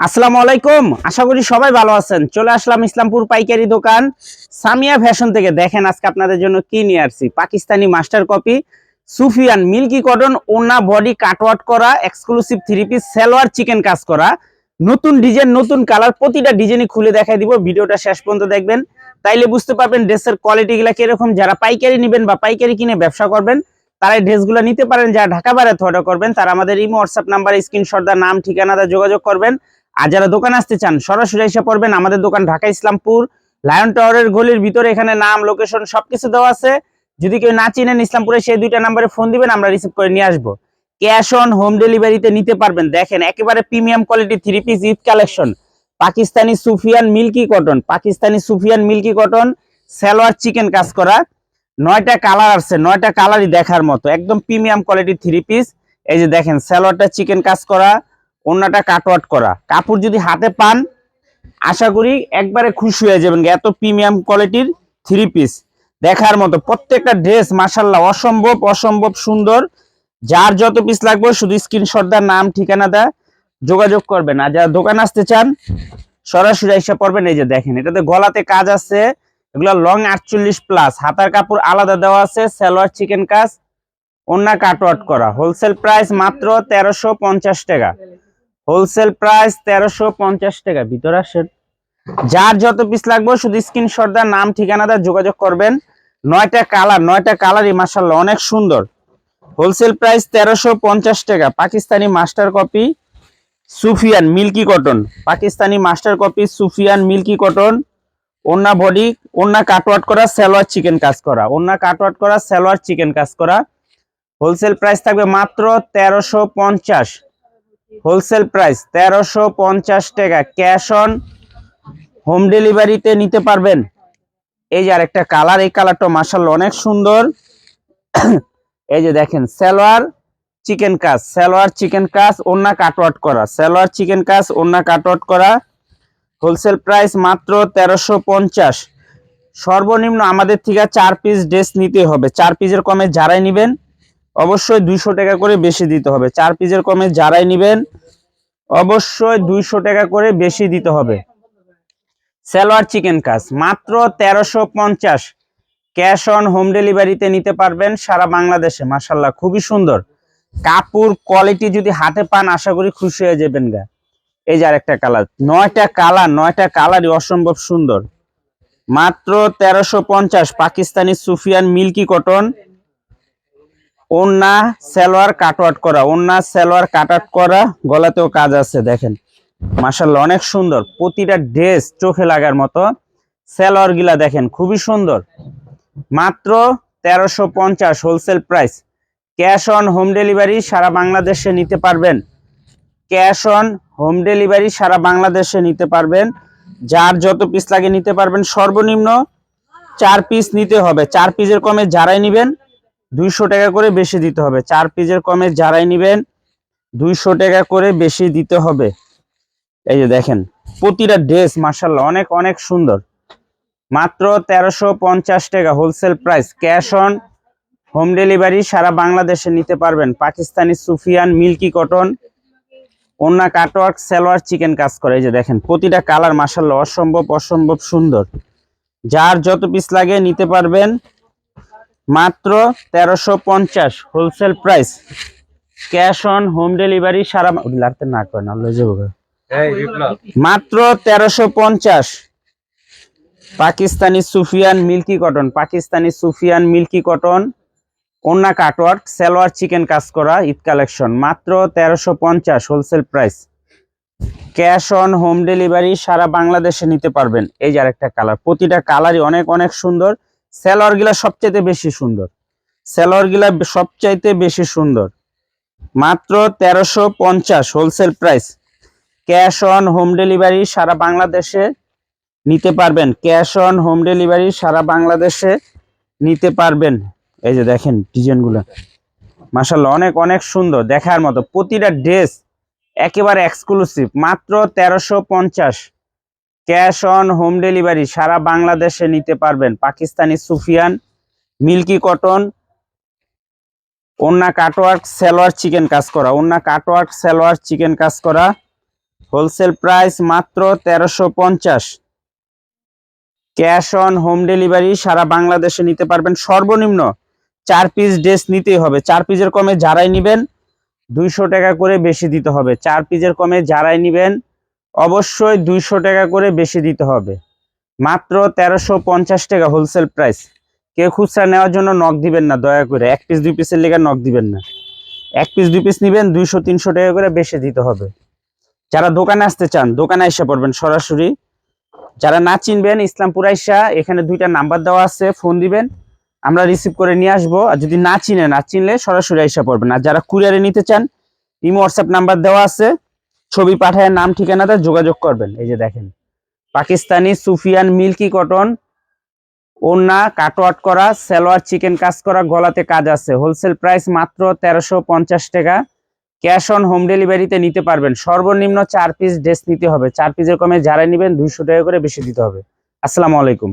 আসসালামু আলাইকুম। আশা করি সবাই ভালো আছেন। চলে আসলাম ইসলামপুর পাইকারি দোকান। সামিয়া ফ্যাশন থেকে দেখেন আজকে আপনাদের জন্য কি নিয়ে আসছি। Pakistani master copy, Sufiyan milky cotton ওনা বডি কাটওয়ার্ট করা exclusive three piece salwar chikan কাজ করা। নতুন ডিজাইন, নতুন কালার, প্রতিটা ডিজাইনই খুলে দেখাই দিব। ভিডিওটা শেষ পর্যন্ত দেখবেন। তাইলে বুঝতে পারবেন ড্রেসের কোয়ালিটি গুলা কীরকম। যারা পাইকারি নেবেন বা পাইকারি কিনে ব্যবসা করবেন, তারা ড্রেসগুলো নিতে পারেন। যারা ঢাকা বাইরে অর্ডার করবেন, তারা আমাদের ইমো, হোয়াটসঅ্যাপ নাম্বারে স্ক্রিনশট দা নাম ঠিকানাটা যোগাযোগ করবেন। আর যারা দোকান আসতে চান, সরাসরি এসে পড়বেন আমাদের দোকান ঢাকা ইসলামপুর। লায়ন টাওয়ারের গলির ভিতরে এখানে নাম লোকেশন সবকিছু দেওয়া আছে। যদি কেউ না চিনেন ইসলামপুরে, সেই দুইটা নাম্বারে ফোন দিবেন, আমরা রিসিভ করে নিয়ে আসব। ক্যাশ অন হোম ডেলিভারিতে নিতে পারবেন। দেখেন, একেবারে premium quality three piece Eid collection Pakistani Sufiyan milky cotton Pakistani Sufiyan milky cotton salwar chikan কাজ করা। নয়টা কালার আছে নয়টা কালারই দেখার মতো। একদম প্রিমিয়াম কোয়ালিটি থ্রি পিস এই যে দেখেন, সালোয়ারটা চিকেন কাজ করা। অন্যটা কাটওয়াট করা। কাপড় যদি হাতে পান, আশা করি একবারে খুশি হয়ে যাবেন এত প্রিমিয়াম কোয়ালিটির থ্রি পিস দেখার মতো প্রত্যেকটা ড্রেস মাসাল্লাহ অসম্ভব অসম্ভব সুন্দর। যার যত পিস লাগবে, শুধু স্ক্রিনশট দা নাম, ঠিকানা দা যোগাযোগ করবেন। আর যারা দোকান আসতে চান, সরাসরি এসে পড়বেন। এই যে দেখেন, এটাতে গলাতে কাজ আছে। এগুলো লং আটচল্লিশ প্লাস হাতার কাপড় আলাদা দেওয়া আছে, সালোয়ার চিকেন কাজ। অন্য কাটওয়াট করা। হোলসেল প্রাইস মাত্র তেরোশো টাকা। হোলসেল প্রাইস তেরোশো পঞ্চাশ টাকা, ভিতরে আসেন। যার যত পিস লাগবে, শুধু স্ক্রিনশট দা নাম, ঠিকানা দা যোগাযোগ করবেন। নয়টা কালার নয়টা কালারই মাসাল্লাহ অনেক সুন্দর। হোলসেল প্রাইস তেরোশো পঞ্চাশ টাকা, Pakistani master copy Sufiyan milky cotton. Pakistani master copy Sufiyan milky cotton. ওন্না বডি ওন্না কাটওয়াট করা, সালোয়ার চিকেন কাজ করা। ওন্না কাটওয়াট করা, সালোয়ার চিকেন কাজ করা। হোলসেল প্রাইস থাকবে মাত্র তেরোশো পঞ্চাশ। হোলসেল প্রাইস তেরোশো পঞ্চাশ টাকা। ক্যাশ অন হোম ডেলিভারিতে নিতে পারবেন। এই যে আরেকটা কালার, এই কালারটা মাসাল্লাহ অনেক সুন্দর। এই যে দেখেন, সালোয়ার চিকেন কাজ, সালোয়ার চিকেন কাজ ওন্না কাটওয়াট করা, সালোয়ার চিকেন কাজ ওন্না কাটওয়াট করা। হোলসেল প্রাইস মাত্র তেরোশো পঞ্চাশ। সর্বনিম্ন আমাদের থেকে চার পিস ড্রেস নিতে হবে। চার পিসের কমে যারাই নিবেন অবশ্যই দুইশো টাকা করে বেশি দিতে হবে। চার পিসের কমে যারাই নিবেন, অবশ্যই দুইশো টাকা করে বেশি দিতে হবে। সালোয়ার চিকেন কাজ, মাত্র তেরোশো পঞ্চাশ। ক্যাশ অন হোম ডেলিভারিতে নিতে পারবেন সারা বাংলাদেশে মাসাল্লাহ খুবই সুন্দর। কাপড় কোয়ালিটি যদি হাতে পান, আশা করি খুশি হয়ে যাবেন গা। এই যে আরেকটা কালার, নয়টা কালার, নয়টা কালারই অসম্ভব সুন্দর। মাত্র তেরোশো পঞ্চাশ, পাকিস্তানি সুফিয়ান মিল্কি কটন। ওন্না সালোয়ার কাটওয়াট করা। ওন্না সালোয়ার কাটআউট করা, গলাতেও কাজ আছে, দেখেন। মাসাল্লাহ অনেক সুন্দর। প্রতিটা ড্রেস চোখে লাগার মতো। সালোয়ার গিলা দেখেন, খুবই সুন্দর। মাত্র তেরোশো পঞ্চাশ wholesale price cash on home delivery সারা বাংলাদেশে নিতে পারবেন। ক্যাশ অন হোম ডেলিভারি সারা বাংলাদেশে নিতে পারবেন। যার যত পিস লাগে নিতে পারবেন। সর্বনিম্ন চার পিস নিতে হবে। চার পিসের কমে যারাই নিবেন দুইশো টাকা করে বেশি দিতে হবে। চার পিসের কমে যারাই নিবেন, দুইশো টাকা করে বেশি দিতে হবে। এই যে দেখেন, প্রতিটা ড্রেস মার্শাল্লাহ অনেক অনেক সুন্দর। মাত্র তেরোশো পঞ্চাশ টাকা wholesale price cash on home delivery সারা বাংলাদেশে নিতে পারবেন। পাকিস্তানি সুফিয়ান মিল্কি কটন ওন্না কাটওয়ার্ক সালোয়ার চিকেন কাজ করে। এই যে দেখেন, প্রতিটা কালার মাসাল্লাহ অসম্ভব অসম্ভব সুন্দর। যার যত পিস লাগে নিতে পারবেন। মাত্র তেরোশো পঞ্চাশ wholesale price cash on home delivery সারা লাগতে না করে না লয়ে যাব মাত্র তেরোশো পঞ্চাশ। Pakistani Sufiyan milky cotton Pakistani Sufiyan milky cotton ওন্না কাটওয়ার্ক সালোয়ার চিকেন কাজ করা ঈদ কালেকশন। মাত্র তেরোশো পঞ্চাশ wholesale price cash on home delivery সারা বাংলাদেশে নিতে পারবেন। এই যে আরেকটা কালার প্রতিটা কালারই অনেক অনেক সুন্দর। সালোয়ারগুলা সবচাইতে বেশি সুন্দর। সালোয়ারগুলা সবচাইতে বেশি সুন্দর। মাত্র তেরোশো পঞ্চাশ wholesale price cash on home delivery সারা বাংলাদেশে নিতে পারবেন। ক্যাশ অন হোম ডেলিভারি সারা বাংলাদেশে নিতে পারবেন। এই যে দেখেন ডিজাইনগুলো মাসাল্লাহ অনেক অনেক সুন্দর। দেখার মতো প্রতিটা ড্রেস একেবারে এক্সক্লুসিভ মাত্র তেরোশো পঞ্চাশ। ক্যাশ অন হোম ডেলিভারি সারা বাংলাদেশে নিতে পারবেন। পাকিস্তানি সুফিয়ান, মিল্কি কটন, ওন্না কাটওয়ার্ক সালোয়ার চিকেন কাজ করা। ওন্না কাটওয়ার্ক সালোয়ার চিকেন কাজ করা। হোলসেল প্রাইস মাত্র তেরোশো পঞ্চাশ। ক্যাশ অন হোম ডেলিভারি সারা বাংলাদেশে নিতে পারবেন। সর্বনিম্ন চার পিস ড্রেস নিতেই হবে। চার পিসের কমে যারাই নিবেন, দুইশো টাকা করে বেশি দিতে হবে। চার পিসের কমে যারাই নিবেন অবশ্যই দুইশো টাকা করে বেশি দিতে হবে। মাত্র তেরোশো পঞ্চাশ টাকা হোলসেল প্রাইস কেউ খুচরা নেওয়ার জন্য নক দিবেন না, দয়া করে। এক পিস দুই পিসের লেগে নক দিবেন না। এক পিস দুই পিস নিবেন, দুইশো, তিনশো টাকা করে বেশি দিতে হবে। যারা দোকানে আসতে চান, দোকানে এসে পড়বেন সরাসরি। যারা না চিনবেন, ইসলামপুর আইসা, এখানে দুইটা নাম্বার দেওয়া আছে ফোন দিবেন। আমরা রিসিভ করে নিয়ে আসব। আর যদি না চিনেন, না চিনলে সরাসরি আইসা পড়বেন। আর যারা কুরিয়ারে নিতে চান ইমো হোয়াটসঅ্যাপ নাম্বার দেওয়া আছে। ছবি পাঠায় নাম, ঠিকানাতে যোগাযোগ করবেন। এই যে দেখেন, পাকিস্তানি সুফিয়ান মিল্কি কটন ওন্না কাটওয়াট করা, সালোয়ার, চিকেন কাজ করা, গলাতে কাজ আছে। হোলসেল প্রাইস মাত্র তেরোশো পঞ্চাশ টাকা। ক্যাশ অন হোম ডেলিভারিতে নিতে পারবেন। সর্বনিম্ন চার পিস ড্রেস নিতে হবে। চার পিসের কমে যারা নেবেন দুইশো টাকা করে বেশি দিতে হবে। আসসালামু আলাইকুম।